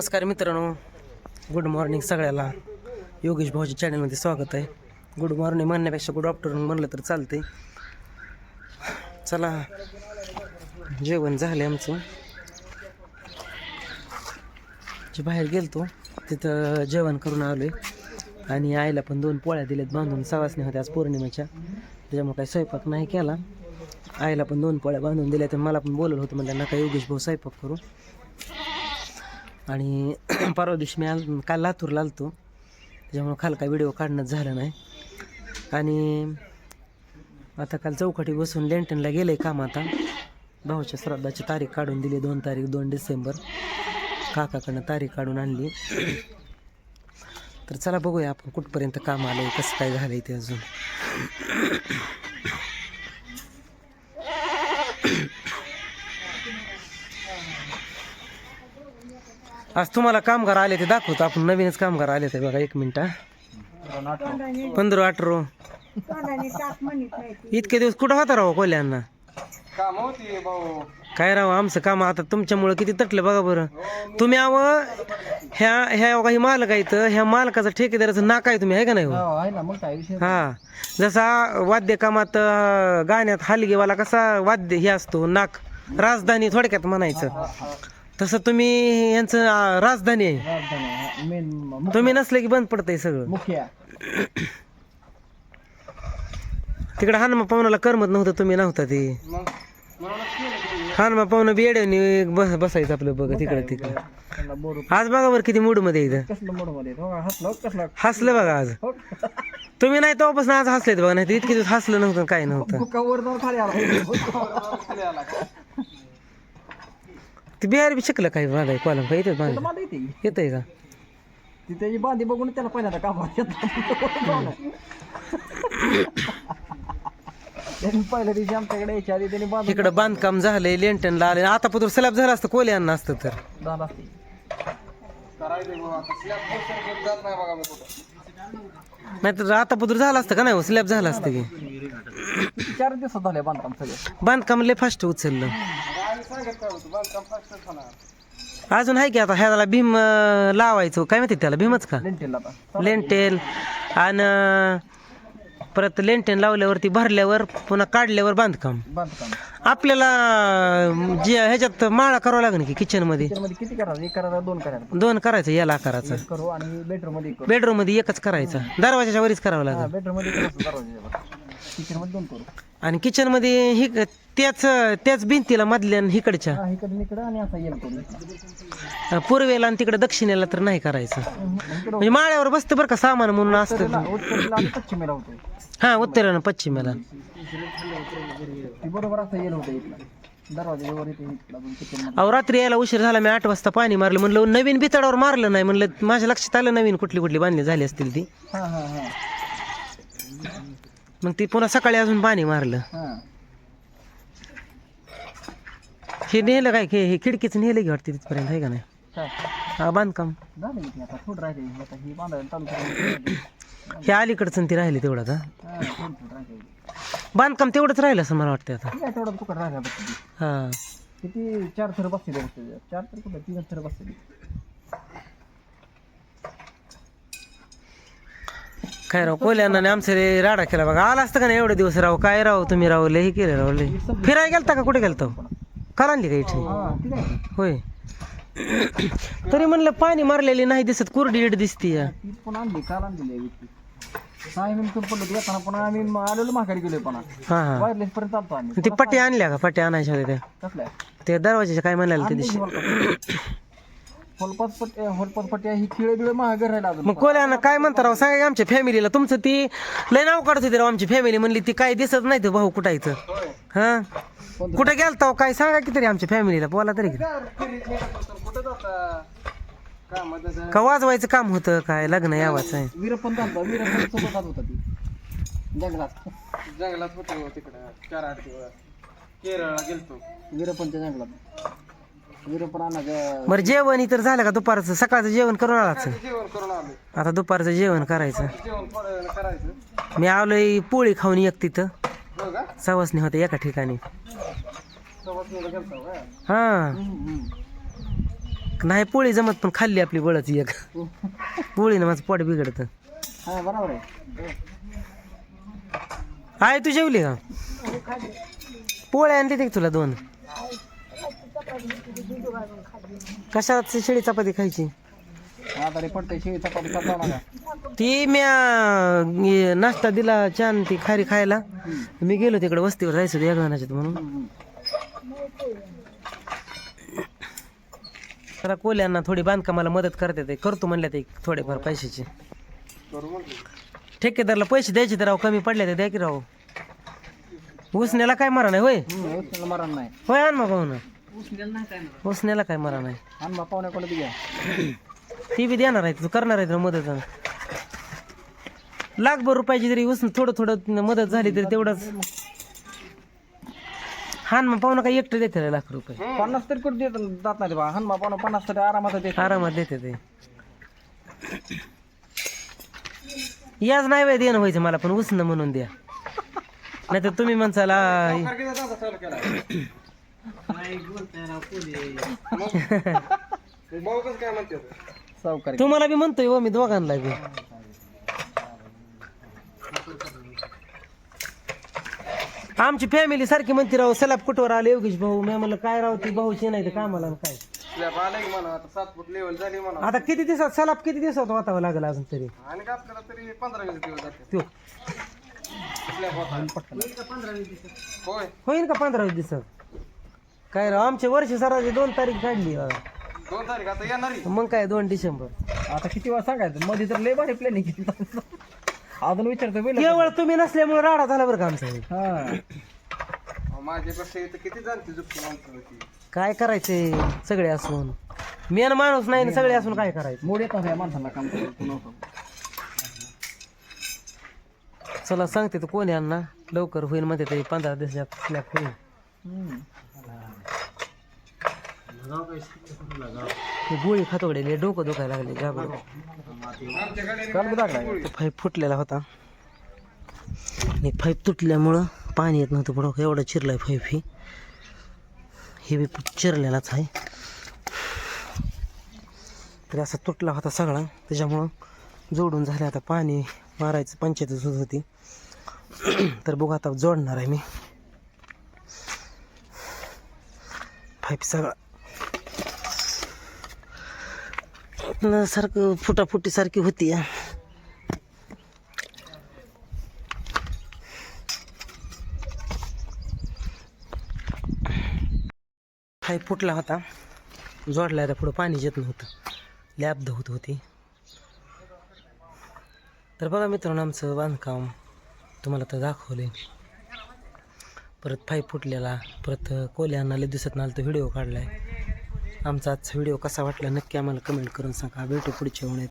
नमस्कार मित्रांनो. Good morning सगळ्याला. योगेश भाऊच्या चॅनलमध्ये स्वागत आहे. गुड मॉर्निंग म्हणण्यापेक्षा गुड आफ्टरनून म्हणलं तर चालते चला जेवण झालं आमचं. जे बाहेर गेलतो तिथं जेवण करून आलो आहे आणि आईला पण दोन पोळ्या दिल्यात बांधून सवासणी होत्या आज पौर्णिमेच्या. त्याच्यामुळे काही स्वयंपाक नाही केला. आईला पण दोन पोळ्या बांधून दिल्या तर मला पण बोलवलं होतं म्हणजे नका योगेश भाऊ स्वयंपाक करू. आणि परवा दिवशी मी आल काल लातूरला आलतो. त्याच्यामुळं खाल काय व्हिडिओ काढणं झालं नाही. आणि आता काल चौकटी बसून लेंटनला गेलं आहे काम आता. भाऊच्या श्राद्धाची तारीख काढून दिली दोन तारीख दोन डिसेंबर. काकाकडनं तारीख काढून आणली. तर चला बघूया आपण कुठपर्यंत काम आलं आहे कसं काय झालं आहे ते अजून. आज तुम्हाला कामगार आले ते दाखवतो. आपण नवीनच कामगार आले ते बघा एक मिनिट हा. पंधरा अठरा इतके दिवस कुठं होता राव कोल्यांना? काय राव आमचं काम आता तुमच्यामुळं किती तटलं बघा बरं. तुम्ही आव ह्या ह्या काही मालक आहे इथं ह्या मालकाचं ठेकेदाराचं नाक आहे तुम्ही आहे का नाही हो? विषय? हा. जसा वाद्य कामात गाण्यात हलगेवाला कसा वाद्य हे असतो नाक राजधानी थोडक्यात म्हणायचं. तसं तुम्ही यांचं राजधानी आहे. मेन तुम्ही नसले की बंद पडतंय सगळं. मुख्य. तिकडे हानमा पाहुणाला करमत नव्हतं तुम्ही नव्हता ते. हानमा पाहुणं बेड्याने बस बसायचं आपलं बघा तिकडे तिकडे. त्यांना बोर आज बघा बरं किती मूडमध्ये इथं. कसलं मोडमध्ये हो हसलो कसलं? हसलं बघा आज. हो. तुम्ही नाही तेव्हापासून आज हसलेत बघा नाही इतके दिवस हसलं नव्हतं काय नव्हतं. बुकावर जाऊन खाली आला. खाली आला. का ते बिहार बी शिकलं काय बघा कॉलम का येतं बांध मला येते येतंय का? ती त्याची बांधी बघून त्याला पहिल्यांदा कामावर त्यांनी पहिल्या दिवशी आमच्याकडे यायच्या आधी त्यांनी बांधून इकडं बांधकाम झालंय लेंटनला आले आता पत्र स्लॅब झालं असतं कोले अन्न असतं तर. झाला असते. नाही तर आता पत्र झालं असतं का नाही स्लॅब झालं असतं की. चार दिवसात झाले बांधकाम सगळे. बांधकाम लय फास्ट उचललं. अजून आहे की आता ह्याला भीम अं, लावायचं. काय माहिती त्याला? भीमच का? लेंटेल. आता लेंटेल आणि परत लेंटेन लावल्यावरती भरल्यावर पुन्हा काढल्यावर बांधकाम. बांधकाम. आपल्याला अं, जे ह्याच्यात माळा करावा लागेल की किचनमध्ये? मध्ये किती करायचं? एक करायचा दोन करायचा. दोन करायचं याला आकाराचं. एक करू आणि बेडरूममध्ये एक करू. बेडरूममध्ये एकच करायचं. दरवाजाच्या वरीच करावं लागेल. बेडरूममध्ये करायचं दरवाजा किचनमध्ये दोन करू. आणि किचनमध्ये ही त्याच त्याच भिंतीला मधल्या आणि हिकडच्या. हा इकडे इकडे आणि असा येल करू अं, पूर्वेला आणि तिकडे दक्षिणेला तर नाही करायचं. इकडे म्हणजे माळ्यावर बसतं बरं का सामान म्हणून असतं. उत्तरेला आणि पश्चिमेला होते हा उत्तरेला आणि पश्चिमेला. ती बरोबर असं येल होतं इकडं. दरवाजा वर येते इकडं अजून किचनमध्ये. अहो रात्री यायला उशीर झाला मी आठ वाजता पाणी मारलं. म्हणलं नवीन बिताडावर मारलं नाही. म्हणलं माझ्या लक्षात आलं नवीन कुठली कुठली बांधली झाली असतील ती. हा हा हा. मग ती पुन्हा सकाळी अजून पाणी मारलं. हा. हे नेलं काय? हे हे खिडकीचं नेलं की वाटते तिथपर्यंत आहे का नाही? काय हा बांधकाम. झालं किती आता थोडं राहिले. आता ही बांधायला चालू करायला हे अलीकडचं आणि ते राहिले तेवढं आता. हा थोडं थोडं राहिले. बांधकाम तेवढंच राहिलं असं मला वाटतं आता. काय तेवढं तुकड राहिला बघ किती. हा. किती चार थर बसते चार तर कुठं तीन थर बसते काय राव कोल्यांना आमचं रे राडा केला बघा. आला असतं का नाही एवढे दिवस राव? काय राव तुम्ही राव? लय हे केलं राव लय. फिरायला गेलता का? कुठे गेलता? काल आणली का इथे? होय. तरी म्हणलं पाणी मारलेली नाही दिसत कुरडी इड दिसती या. ती पण आणली काल आणलेली हा हा. ती पट्टी आणल्या का? पट्टी आणायच्या होत्या त्या. ते दरवाजाच्या काय म्हणाले त्या दिवशी? होलपात पट्ट्या होलपात पट्ट्या ही खिळे बिळे महाग राहिला अजून. मग कोल्यांना काय म्हणता राव? सांगा की आमच्या फॅमिलीला तुमचं ती लय नाव काढत होती राव आमची फॅमिली म्हणली ती काय दिसत नाही ते भाऊ कुठायचं. हा? कुठे गेलता हो? काय सांगा की तरी आमच्या फॅमिलीला बोला तरी. कुठं जाता काय मदत का वाजवायचं काम होतं? काय लग्न यावाचं आहे. वीरपण चालतो वीरपण सोबत जात होता ती. जंगलात. जंगलात होतो तिकडं. चार आठ दिवस. केरळला गेलतो. वीरपणच्या जंगलात. बरं जेवण इतर झालं का दुपारचं? सकाळचं जेवण करून आलाच जेवण करून आलो. आता दुपारचं जेवण करायचं. जेवण मी आलोय पोळी खाऊन एक तिथं. हो का? सवासणी होते एका ठिकाणी. सोबत गेलतो का हा. हम्म. नाही पोळी जमत पण खाल्ली आपली बळच एक. पोळीनं माझं पोट बिघडतं. हा बरोबर आहे. आहे तू जेवली का? पोळ्या आणली ते तुला दोन? कशात शिळी चपाती खायची? पडते चपाती करता ती म्या नाश्ता दिला छान ती खारी खायला. मी गेलो तिकडे वस्तीवर जायचं होतं एक जणाच्यात म्हणून. जरा कोल्यांना थोडी बांधकामाला मदत करते ते. करतो म्हणल्या ते थोडेफार पैशाचे. ठेकेदारला पैसे द्यायचे तर राव कमी पडले तर द्या की राव. उसण्याला काय मरा नाही होय? मरण नाही. होय आण मग पाहुणं ना उसण्याला काय मरा नाही. आणि मग पाहुण्याकडे बी घ्या. ती बी देणार आहे तू करणार आहे तुला मदत. लाखभर रुपयाची जरी उस थोडं थोडं मदत झाली तरी तेवढंच. हान मग पाहुणं काही एकटं देते लाख रुपये. पन्नास तरी कुठे देत जात नाही बा. हनुमा पाहुणा पन्नास तरी आरामात देत आरामात देते ते. याच नाही बाई देणं व्हायचं मला पण उसणं म्हणून द्या. नाही तर तुम्ही म्हणसाल सावकारी. तुम्हाला बी म्हणतोय हो मी दोघांना बी. आमची फॅमिली सारखी म्हणते राव सलाब कुठवर आले योगेश भाऊ? मी म्हणलं काय राव ती भाऊची नाही तर कामाला आणि काय? सात फूट लेवल झाली म्हणा आता किती दिवसात सलाब किती दिवसात वाटावं लागेल अजून तरी? आणि का आपल्याला तरी पंधरा वीस दिवस जाते. त्यो. होय. होईन का पंधरा वीस दिवसात? काय राव आमच्या वर्ष सराची दोन तारीख काढली. दोन तारीख आता येणारी. मग काय दोन डिसेंबर. आता किती वेळा सांगायचं? मध्ये तर लय भारी प्लॅनिंग केली अजून विचारतो पहिलं केवळ तुम्ही नसल्यामुळे राडा झाला बरं का आमचा. हे. हा माझ्यापेक्षा इथं किती जाणते जुपती माणसं होती. काय करायचंय सगळे असून? मेन माणूस नाही ना सगळे असून काय करायचं? मोड येतात या माणसाला काम करायचं नव्हतं. चला सांगते तर कोण यांना? लवकर होईल म्हणते ते पंधरा दिवसात होईल. हे गोळी डोकं दुखायला लागले दाखला पाईप फुटलेला होता. आणि पाईप तुटल्यामुळं पाणी येत नव्हतं पुढं. एवढं चिरलाय पाईप ही. हे बी चिरलेलाच आहे. तरी असा तुटला होता सगळा. त्याच्यामुळं जोडून झाले. आता पाणी मारायचं पंचायत सुद्धा होती. तर बघू आता जोडणार आहे मी. पाईप सगळा न सारखं फुटाफुटीसारखी होती हाय फुटला होता. जोडला तर पुढं पाणी येत नव्हतं. लॅब होत होती. तर बघा मित्रांनो आमचं बांधकाम तुम्हाला तर दाखवले परत पाईप फुटलेला परत कोल्यांना लय दिसत नाही तो व्हिडिओ काढलाय. आमचा आजचा व्हिडिओ कसा वाटला नक्की आम्हाला कमेंट करून सांगा. भेटू पुढच्या वेळेत.